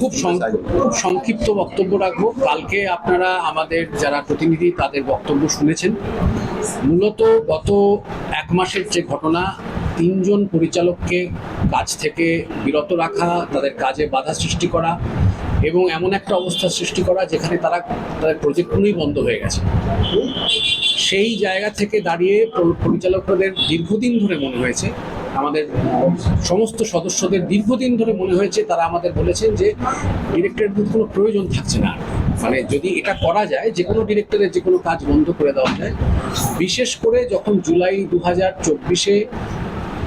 খুব খুব সংক্ষিপ্ত বক্তব্য রাখব। কালকে আপনারা আমাদের যারা প্রতিনিধি তাদের বক্তব্য শুনেছেন। মূলত গত এক মাসের যে ঘটনা তিনজন পরিচালককে কাজ থেকে বিরত রাখা তাদের কাজে বাধা সৃষ্টি করা এবং এমন একটা অবস্থা সৃষ্টি করা যেখানে তারা তাদের প্রজেক্টগুলোই বন্ধ হয়ে গেছে। সেই জায়গা থেকে দাঁড়িয়ে পরিচালকদের দীর্ঘদিন ধরে মনে হয়েছে আমাদের, সমস্ত সদস্যদের দীর্ঘদিন ধরে মনে হয়েছে, তারা আমাদের বলেছেন যে ডিরেক্টরের কোনো প্রয়োজন থাকছে না। মানে যদি এটা করা যায় যে কোনো ডিরেক্টরের যে কোনো কাজ বন্ধ করে দেওয়া যায়, বিশেষ করে যখন জুলাই দু হাজার চব্বিশে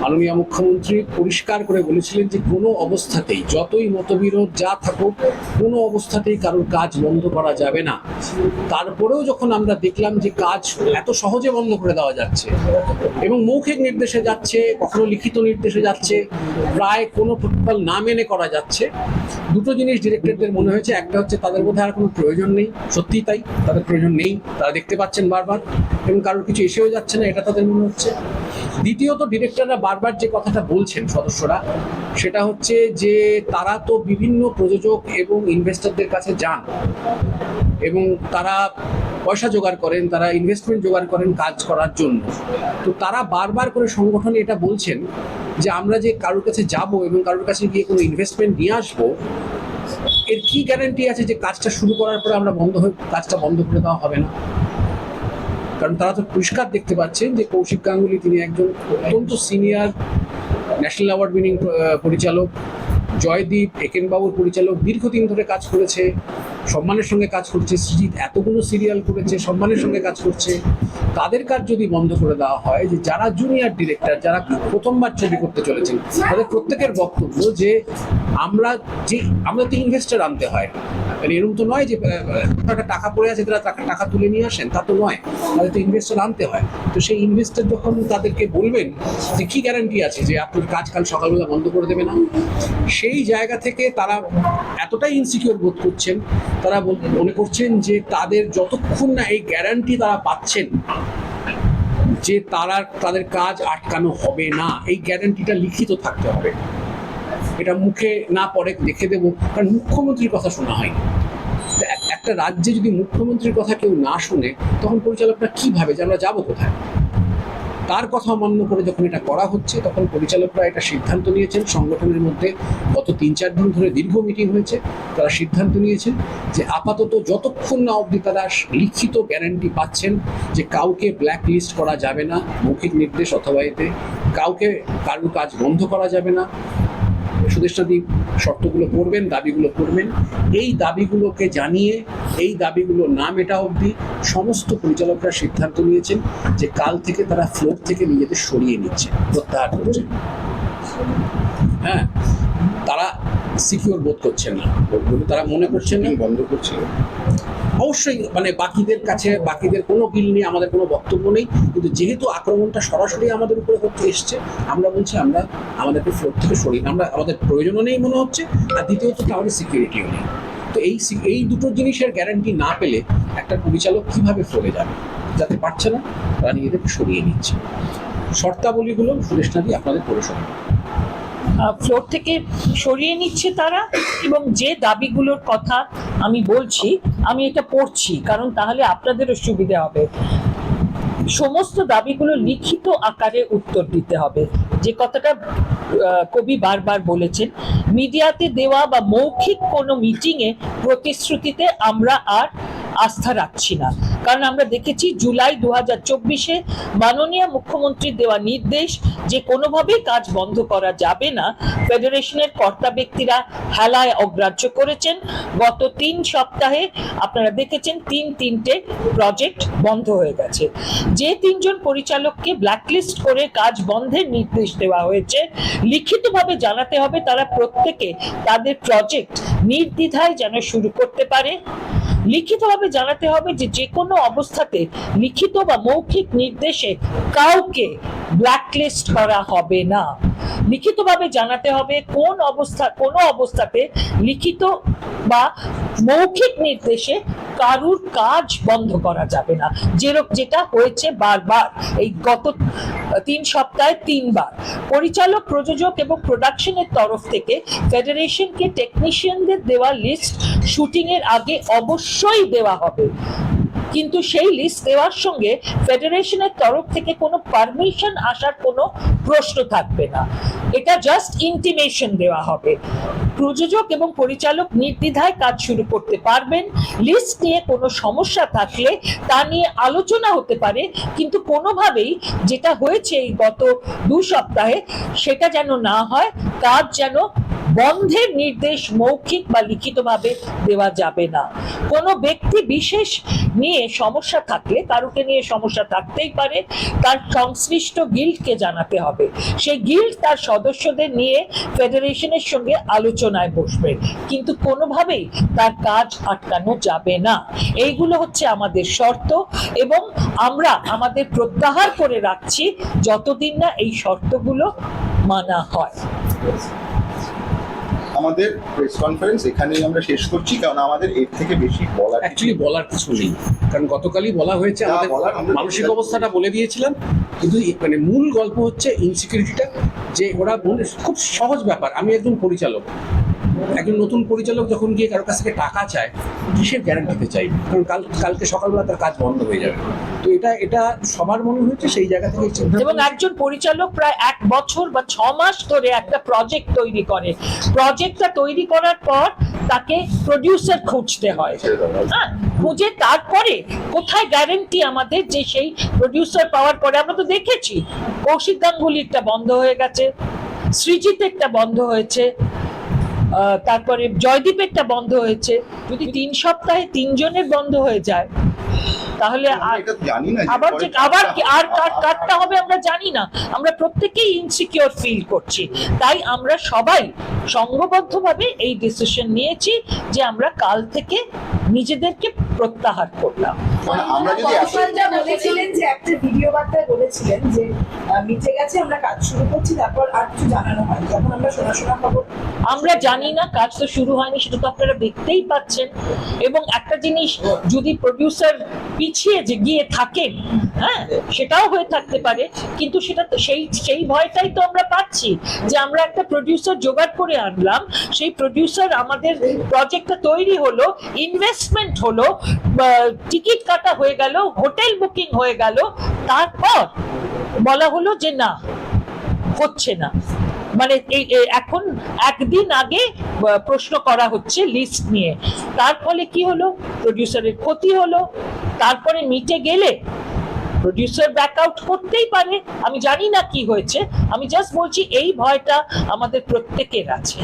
মাননীয় মুখ্যমন্ত্রী পরিষ্কার করে বলেছিলেন যে কোনো অবস্থাতেই, যতই মতবিরোধ যা থাকুক, কোনো অবস্থাতেই কারোর কাজ বন্ধ করা যাবে না। তারপরেও যখন আমরা দেখলাম যে কাজ এত সহজে বন্ধ করে দেওয়া যাচ্ছে এবং মৌখিক নির্দেশে যাচ্ছে, কখনো লিখিত নির্দেশে যাচ্ছে, প্রায় কোনো প্রোটোকল না মেনে করা যাচ্ছে দুটো জিনিস ডিরেক্টরদের মনে হয়েছে। একটা হচ্ছে তাদের বোধহয় আর কোনো প্রয়োজন নেই। সত্যিই তাই, তাদের প্রয়োজন নেই। তারা দেখতে পাচ্ছেন বারবার এবং কারোর কিছু এসেও যাচ্ছে না, এটা তাদের মনে হচ্ছে। দ্বিতীয়ত ডিরেক্টররা বারবার যে কথাটা বলছেন সদস্যরা, সেটা হচ্ছে যে তারা তো বিভিন্ন প্রযোজক এবং ইনভেস্টরদের কাছে যান এবং তারা পয়সা জোগাড় করেন, তারা ইনভেস্টমেন্ট জোগাড় করেন কাজ করার জন্য। তো তারা বারবার করে সংগঠনে এটা বলছেন যে আমরা যে কারোর কাছে যাব এবং কারোর কাছে গিয়ে কোনো ইনভেস্টমেন্ট নিয়ে আসব, এর কি গ্যারান্টি আছে যে কাজটা শুরু করার পরে আমরা বন্ধ হয়ে, কাজটা বন্ধ করে দেওয়া হবে না? কারণ তারা তো পরিষ্কার দেখতে পাচ্ছেন যে কৌশিক গাঙ্গুলি তিনি একজন অত্যন্ত সিনিয়র ন্যাশনাল অ্যাওয়ার্ড উইনিং পরিচালক, জয়দীপ একেনবাবুর পরিচালক দীর্ঘদিন ধরে কাজ করেছে। সম্মানের সঙ্গে কাজ করছে, সৃজিত এতগুলো সিরিয়াল করেছে, সম্মানের সঙ্গে কাজ করছে। তাদের কাজ যদি বন্ধ করে দেওয়া হয়, যে যারা জুনিয়র ডিরেক্টর যারা প্রথমবার ছবি করতে চলেছেন, তাদের প্রত্যেকের বক্তব্য যে আমরা যে, আমরা তো ইনভেস্টার আনতে হয়। মানে এরকম তো নয় যে একটা টাকা পড়ে আছে, তারা টাকা টাকা তুলে নিয়ে আসেন, তা তো নয়। তাদের তো ইনভেস্টার আনতে হয়। তো সেই ইনভেস্টার যখন তাদেরকে বলবেন যে কি গ্যারান্টি আছে যে আপনার কাজ কাল সকালবেলা বন্ধ করে দেবে না? সেই জায়গা থেকে তারা এতটাই ইনসিকিউর বোধ করছেন তারা মনে করছেন যে তাদের যতক্ষণ না এই গ্যারান্টি তারা পাচ্ছেন, যে তারা তাদের কাজ আটকানো হবে না, এই গ্যারান্টিটা লিখিত থাকতে হবে। এটা মুখে না পরে দেখে দেবো, কারণ মুখ্যমন্ত্রীর কথা শোনা হয়নি। একটা রাজ্যে যদি মুখ্যমন্ত্রীর কথা কেউ না শুনে, তখন পরিচালকটা কি ভাবে যে আমরা যাব কোথায়? তার কথা অমান্য করে যখন এটা করা হচ্ছে, তখন পরিচালকরা এটা সিদ্ধান্ত নিয়েছেন। সংগঠনের মধ্যে গত তিন চার দিন ধরে দীর্ঘ মিটিং হয়েছে। তারা সিদ্ধান্ত নিয়েছেন যে আপাতত যতক্ষণ না অবধি তারা লিখিত গ্যারান্টি পাচ্ছেন যে কাউকে ব্ল্যাক লিস্ট করা যাবে না, মৌখিক নির্দেশ অথবা এতে কাউকে কারুর কাজ বন্ধ করা যাবে না সুদেশাদি শর্তগুলো করবেন দাবিগুলো করবেন এই দাবিগুলোকে জানিয়ে, এই দাবিগুলো না মেটা অবধি সমস্ত পরিচালকরা সিদ্ধান্ত নিয়েছেন যে কাল থেকে তারা ফ্লোর থেকে নিজেদের সরিয়ে নিচ্ছে, প্রত্যাহার করছেন হ্যাঁ তারা সিকিউর বোধ করছেন না। তারা মনে করছেন বন্ধ করছে অবশ্যই মানে বাকিদের কাছে, বাকিদের কোনো বিল নিয়ে আমাদের কোনো বক্তব্য নেই। কিন্তু যেহেতু আক্রমণটা সরাসরি আমাদের উপরে করতে এসছে, আমরা বলছি আমরা আমাদেরকে ফ্লোর থেকে সরিয়ে আমরা আমাদের প্রয়োজনও নেই মনে হচ্ছে, আর দ্বিতীয়ত আমাদের সিকিউরিটিও নেই। তো এই এই দুটো জিনিসের গ্যারান্টি না পেলে একটা পরিচালক কীভাবে ফ্লোরে যাবে? যাতে পারছে না, তারা নিজেদেরকে সরিয়ে নিচ্ছে। শর্তাবলীগুলো সুরেশনাদি আপনাদের শোনান ফ্লোর থেকে সরিয়ে নিচ্ছে তারা এবং যে দাবিগুলোর কথা আমি বলছি, আমি এটা পড়ছি, কারণ তাহলে আপনাদেরও সুবিধা হবে। সমস্ত দাবিগুলো লিখিত আকারে উত্তর দিতে হবে। যে কথাটা কবি বারবার বলেছেন, মিডিয়াতে দেওয়া বা মৌখিক কোনো মিটিংয়ে প্রতিশ্রুতিতে আমরা আর আস্থা রাখছি না। কারণ আমরা দেখেছি জুলাই দু হাজার চব্বিশে মাননীয় মুখ্যমন্ত্রীর দেওয়া নির্দেশ যে কোনোভাবেই কাজ বন্ধ করা যাবে না, ফেডারেশনের কর্তা ব্যক্তিরা হেলায় অগ্রাহ্য করেছেন। গত তিন সপ্তাহে আপনারা দেখেছেন তিন তিনটে প্রজেক্ট বন্ধ হয়ে গেছে। যে তিনজন পরিচালককে ব্ল্যাকলিস্ট করে কাজ বন্ধের নির্দেশ দেওয়া হয়েছে, লিখিতভাবে জানাতে হবে তারা প্রত্যেকে তাদের প্রজেক্ট নির্দ্বিধায় যেন শুরু করতে পারে। লিখিতভাবে জানাতে হবে যে যে কোনো অবস্থাতে লিখিত বা মৌখিক নির্দেশে কাউকে ব্ল্যাকলিস্ট করা হবে না। লিখিতভাবে জানাতে হবে কোন অবস্থা, কোন অবস্থাতে লিখিত বা মৌখিক নির্দেশে কারুর কাজ বন্ধ করা যাবে না। যেরকম যেটা হয়েছে বারবার এই গত তিন সপ্তাহে তিনবার। পরিচালক, প্রযোজক এবং প্রোডাকশনের তরফ থেকে ফেডারেশনকে টেকনিশিয়ানদের দেওয়া লিস্ট শুটিং এর আগে অবশ্যই দেওয়া হবে। কিন্তু সেই লিস্ট দেওয়ার সঙ্গে ফেডারেশনের তরফ থেকে কোনো পারমিশন আসার কোনো প্রশ্ন থাকবে না। এটা জাস্ট ইন্টিমেশন দেওয়া হবে। প্রযোজক এবং পরিচালক নির্দ্বিধায় কাজ শুরু করতে পারবেন। লিস্ট নিয়ে কোনো সমস্যা থাকলে তা নিয়ে আলোচনা হতে পারে, কিন্তু কোনোভাবেই যেটা হয়েছে এই গত দু সপ্তাহে সেটা যেন না হয়, কাজ যেন বন্ধের নির্দেশ মৌখিক বা লিখিতভাবে দেওয়া যাবে না। কোনো ব্যক্তি বিশেষ নিয়ে সমস্যা থাকলে কারুকে নিয়ে সমস্যা থাকতেই পারে, তার সংশ্লিষ্ট গিল্ডকে জানাতে হবে। সেই গিল্ড তার সদস্যদের নিয়ে ফেডারেশনের সঙ্গে আলোচনায় বসবে, কিন্তু কোনোভাবেই তার কাজ আটকানো যাবে না। এইগুলো হচ্ছে আমাদের শর্ত এবং আমরা আমাদের প্রত্যাহার করে রাখছি যতদিন না এই শর্তগুলো মানা হয়। আমাদের প্রেস কনফারেন্স এখানেই আমরা শেষ করছি কারণ আমাদের এর থেকে বেশি বলার অ্যাকচুয়ালি বলার কিছু নেই কারণ গতকালই বলা হয়েছে আমাদের মানসিক অবস্থাটা বলে দিয়েছিলাম কিন্তু মানে মূল গল্প হচ্ছে ইনসিকিউরিটিটা যে ওরা খুব সহজ ব্যাপার আমি একজন পরিচালক। একজন নতুন পরিচালক যখন গিয়ে কারোর কাছ থেকে টাকা চায় কিসের গ্যারান্টিতে চাই কারণ কাল কালকে সকালবেলা তার কাজ বন্ধ হয়ে যাবে। তো এটা এটা সবার মনে হয়েছে সেই জায়গা থেকে এবং একজন পরিচালক প্রায় এক বছর বা ছ মাস ধরে একটা প্রজেক্ট তৈরি করে। প্রজেক্টটা তৈরি করার পর তাকে প্রডিউসার খুঁজতে হয়। হ্যাঁ খুঁজে তারপরে কোথায় গ্যারেন্টি আমাদের যে সেই প্রডিউসার পাওয়ার পরে? আমরা তো দেখেছি কৌশিক গাঙ্গুলিরটা বন্ধ হয়ে গেছে সৃজিতেরটা বন্ধ হয়েছে তারপরে জয়দীপেরটা বন্ধ হয়েছে। যদি তিন সপ্তাহে তিনজনের বন্ধ হয়ে যায় তাহলে আবার যে আবার আর কার আ- কাটটা হবে আমরা জানি না। আমরা প্রত্যেকেই ইনসিকিউর ফিল করছি। তাই আমরা সবাই সংঘবদ্ধভাবে এই ডিসিশন নিয়েছি যে আমরা কাল থেকে নিজেদেরকে প্রত্যাহার করলাম। মানে আমরা যদি এত- গতকাল যা বলেছিলেন যে একটা ভিডিও বার্তায় বলেছিলেন যে মিটে গেছে আমরা কাজ শুরু করছি তারপর আর কিছু জানানো হয় যখন আমরা শোনা শোনা খবর আমরা জানি না কাজ তো শুরু হয়নি সেটা তো আপনারা দেখতেই পাচ্ছেন। এবং একটা জিনিস যদি প্রডিউসার পিছিয়ে যে গিয়ে থাকেন হ্যাঁ সেটাও হয়ে থাকতে পারে। কিন্তু সেটা তো সেই সেই ভয়টাই তো আমরা পাচ্ছি যে আমরা একটা প্রডিউসার জোগাড় করে আনলাম। সেই প্রডিউসার আমাদের প্রজেক্টটা তৈরি হলো ইনভেস্টমেন্ট হলো টিকিট কাটা হয়ে গেল, হোটেল বুকিং হয়ে গেল, তারপর বলা হলো যে না, হচ্ছে না। মানে এখন একদিন আগে প্রশ্ন করা হচ্ছে লিস্ট নিয়ে। তার ফলে কি হলো? প্রডিউসারের ক্ষতি হলো। তারপরে মিটে গেলে প্রডিউসার ব্যাক আউট করতেই পারে। আমি জানি না কি হয়েছে। আমি জাস্ট বলছি, এই ভয়টা আমাদের প্রত্যেকের আছে।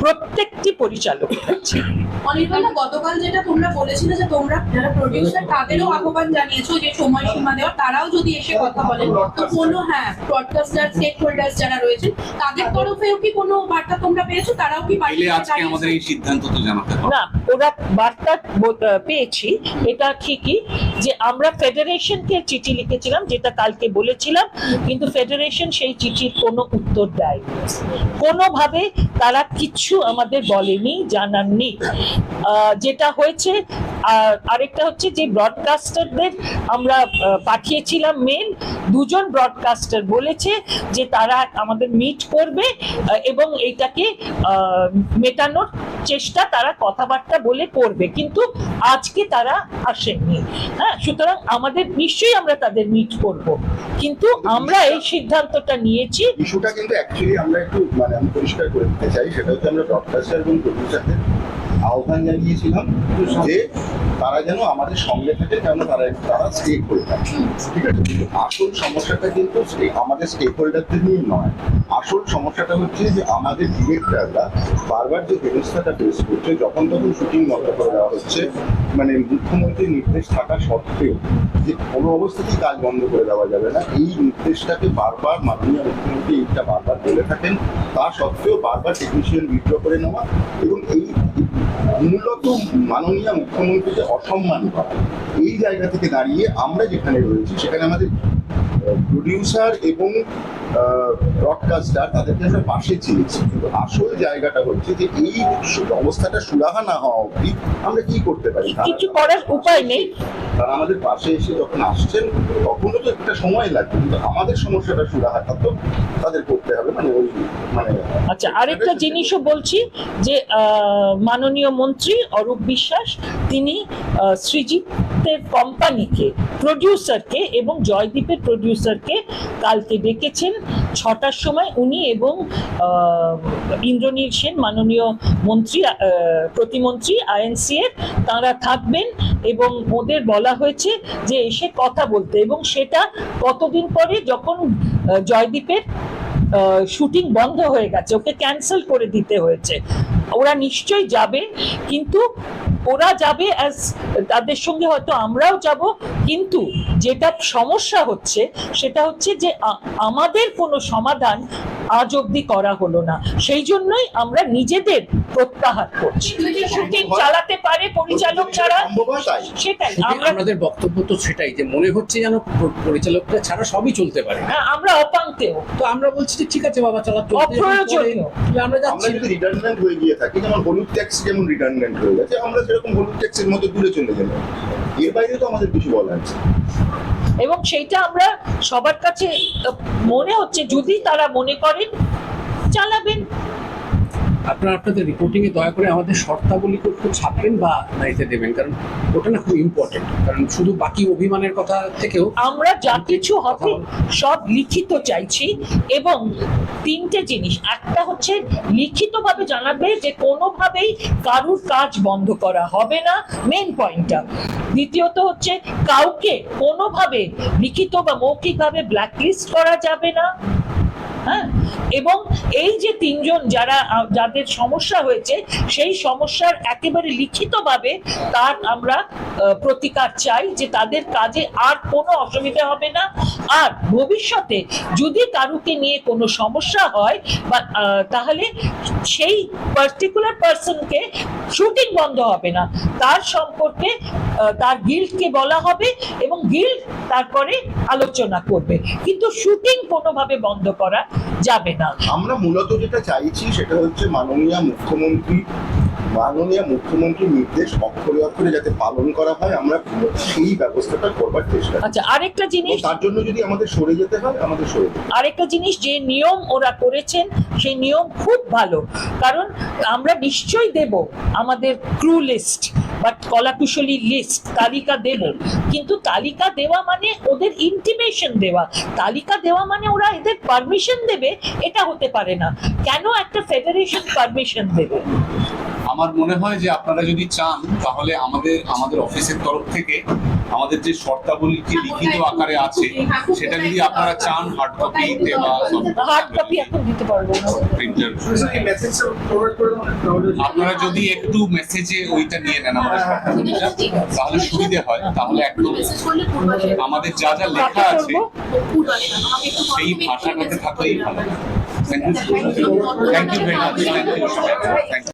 প্রত্যেকটি পরিচালক আছে। অনির্বাণা গতকাল যেটা তোমরা বলেছিলে যে তোমরা যারা প্রডিউসার তাদেরও আহ্বান জানিয়েছো যে সময়সীমা দেওয়া তারাও যদি এসে কথা বলেন। তো কোনো হ্যাঁ ব্রডকাস্টার স্টেক হোল্ডার্স যারা রয়েছেন তাদের তরফেও কি কোনো বার্তা তোমরা পেয়েছ? তারাও কি আজকে আমাদের এই সিদ্ধান্ত তো জানাতে না ওরা বার্তা পেয়েছি। এটা ঠিকই যে আমরা ফেডারেশনকে চিঠি লিখেছিলাম যেটা কালকে বলেছিলাম কিন্তু ফেডারেশন সেই চিঠির কোনো উত্তর দেয়নি। কোনোভাবে তারা কিছু আমাদের বলেনি জানাননি। যেটা হয়েছে, আর আরেকটা হচ্ছে যে ব্রডকাস্টারদের আমরা পাঠিয়েছিলাম মেন দুজন ব্রডকাস্টার বলেছে যে তারা আমাদের মিট করবে এবং এইটাকে মেটানোর চেষ্টা তারা কথাবার্তা বলে করবে, কিন্তু আজকে তারা আসেননি। হ্যাঁ সুতরাং আমাদের, নিশ্চয়ই আমরা তাদের মিট করব, কিন্তু আমরা এই সিদ্ধান্তটা নিয়েছি। ইস্যুটা কিন্তু অ্যাকচুয়ালি আমরা একটু মানে আমি পরিষ্কার করে দিতে চাই, সেটা হচ্ছে আমরা ব্রডকাস্টার এবং প্রডিউসারদের আহ্বান জানিয়েছিলাম যে তারা যেন আমাদের সঙ্গে থাকে, কেন তারা তারা স্টে করে ঠিক আছে? আসল সমস্যাটা কিন্তু আমাদের স্টেক হোল্ডারদের নিয়ে নয়। আসল সমস্যাটা হচ্ছে যে আমাদের ডিরেক্টররা বারবার যে ব্যবস্থাটা ফেস করছে, যখন তখন শুটিং বন্ধ করে দেওয়া হচ্ছে মানে মুখ্যমন্ত্রীর নির্দেশ থাকা সত্ত্বেও যে কোনো অবস্থাতেই কাজ বন্ধ করে দেওয়া যাবে না। এই নির্দেশটাকে বারবার মাননীয় মুখ্যমন্ত্রী এইটা বারবার বলে থাকেন। তা সত্ত্বেও বারবার টেকনিশিয়ান বিদ্র করে নেওয়া এবং এই মূলত মাননীয় মুখ্যমন্ত্রীকে অসম্মান করা। এই জায়গা থেকে দাঁড়িয়ে আমরা যেখানে রয়েছি, সেখানে আমাদের প্রডিউসার এবং ব্রডকাস্টার তাদেরকে আমরা পাশে চেয়েছি। কিন্তু আসল জায়গাটা হচ্ছে যে এই অবস্থাটা সুরাহা না হওয়া অবধি আমরা কি করতে পারি? কিছু করার উপায় নেই। তারা আমাদের পাশে এসে যখন আসছেন তখনও তো একটা সময় লাগবে। কিন্তু আমাদের সমস্যাটা সুরাহাটা তো তাদের করতে হবে মানে ওই মানে আচ্ছা আরেকটা জিনিসও বলছি যে আহ, মাননীয় মন্ত্রী অরূপ বিশ্বাস তিনি সৃজিতের কোম্পানিকে প্রডিউসারকে এবং জয়দীপের প্রডিউসারকে কালকে ডেকেছেন। ছটার সময় উনি এবং ইন্দ্রনীল সেন, মাননীয় মন্ত্রী প্রতিমন্ত্রী আইএনসি এর তাঁরা থাকবেন এবং ওদের বলা হয়েছে যে এসে কথা বলতে এবং সেটা কতদিন পরে যখন জয়দীপের শুটিং বন্ধ হয়ে গেছে, ওকে ক্যান্সেল করে দিতে হয়েছে। ওরা নিশ্চয়ই যাবে, কিন্তু ওরা যাবে অ্যাজ তাদের সঙ্গে হয়তো আমরাও যাব, কিন্তু যেটা সমস্যা হচ্ছে, সেটা হচ্ছে যে আমাদের কোনো সমাধান আজ অবধি করা হলো না। সেই জন্যই আমরা নিজেদের প্রত্যাহার করছি। শুটিং চালাতে পারে পরিচালক ছাড়া সেটাই। আমাদের বক্তব্য তো সেটাই যে মনে হচ্ছে যেন প- পরিচালকরা ছাড়া সবই চলতে পারে। হ্যাঁ, আমরা অপাঙ্কেও। তো আমরা বলছি যে ঠিক আছে বাবা চালা অপ্রয়োজনীয়। আমরা আমরা যাচ্ছি। যদি রিটার্নমেন্ট হয়ে গিয়ে থাকি যেমন হলুদ ট্যাক্স যেমন রিটার্নমেন্ট হয়ে গেছে আমরা সেরকম হলুদ ট্যাক্সের মধ্যে দূরে চলে গেলাম। এর বাইরে তো আমাদের কিছু বলার নেই। এবং সেইটা আমরা সবার কাছে মনে হচ্ছে যদি তারা মনে করেন চালাবেন। আপনারা আপনাদের রিপোর্টিং এ দয়া করে আমাদের শর্তাবলী একটু ছাপবেন বা নাইতে দেবেন কারণ ওটা না খুব ইম্পর্টেন্ট কারণ শুধু বাকি অভিমানের কথা থেকেও আমরা যা কিছু হবে সব লিখিত চাইছি এবং তিনটে জিনিস একটা হচ্ছে লিখিতভাবে জানাবে যে কোনোভাবেই কারুর কাজ বন্ধ করা হবে না মেন পয়েন্টটা দ্বিতীয়ত হচ্ছে কাউকে কোনোভাবে লিখিত বা মৌখিকভাবে ব্ল্যাকলিস্ট করা যাবে না হ্যাঁ? এবং এই যে তিনজন যারা যাদের সমস্যা হয়েছে, সেই সমস্যার একেবারে লিখিতভাবে তার আমরা প্রতিকার চাই যে তাদের কাজে আর কোনো অসুবিধা হবে না। আর ভবিষ্যতে যদি কারুকে নিয়ে কোনো সমস্যা হয় বা তাহলে সেই পার্টিকুলার পার্সনকে শুটিং বন্ধ হবে না। তার সম্পর্কে তার গিল্ডকে বলা হবে এবং গিল্ড তারপরে আলোচনা করবে। কিন্তু শুটিং কোনোভাবে বন্ধ করা যাবে না। আমরা মূলত যেটা চাইছি সেটা হচ্ছে মাননীয় মুখ্যমন্ত্রী মাননীয় মুখ্যমন্ত্রীর নির্দেশ অক্ষরে অক্ষরে যাতে পালন করা হয় আমরা সেই ব্যবস্থাটা করবার চেষ্টা আচ্ছা আরেকটা জিনিস তার জন্য যদি আমাদের সরে যেতে হয় আমাদের সরে যেতে আরেকটা জিনিস যে নিয়ম ওরা করেছেন সেই নিয়ম খুব ভালো। কারণ আমরা নিশ্চয়ই দেব আমাদের ক্রু লিস্ট। বা কলাকুশলী লিস্ট তালিকা দেব। কিন্তু তালিকা দেওয়া মানে ওদের ইন্টিমেশন দেওয়া। তালিকা দেওয়া মানে ওরা এদের পারমিশন দেবে, এটা হতে পারে না। কেন একটা ফেডারেশন পারমিশন দেবে? আমার মনে হয় যে আপনারা যদি চান তাহলে আমাদের আমাদের অফিসের তরফ থেকে আমাদের যে শর্তাবলী কি লিখিত আকারে আছে সেটা যদি আপনারা চান হার্ড কপিতে বা হার্ড কপি এখন দিতে পারব। প্রিন্টার আপনারা যদি একটু মেসেজে ওইটা নিয়ে নেন আমাদের শর্তাবলীটা তাহলে সুবিধে হয়। তাহলে একদম আমাদের যা যা লেখা আছে সেই ভাষাটাতে থাকলেই ভালো। Thank you thank you very much thank you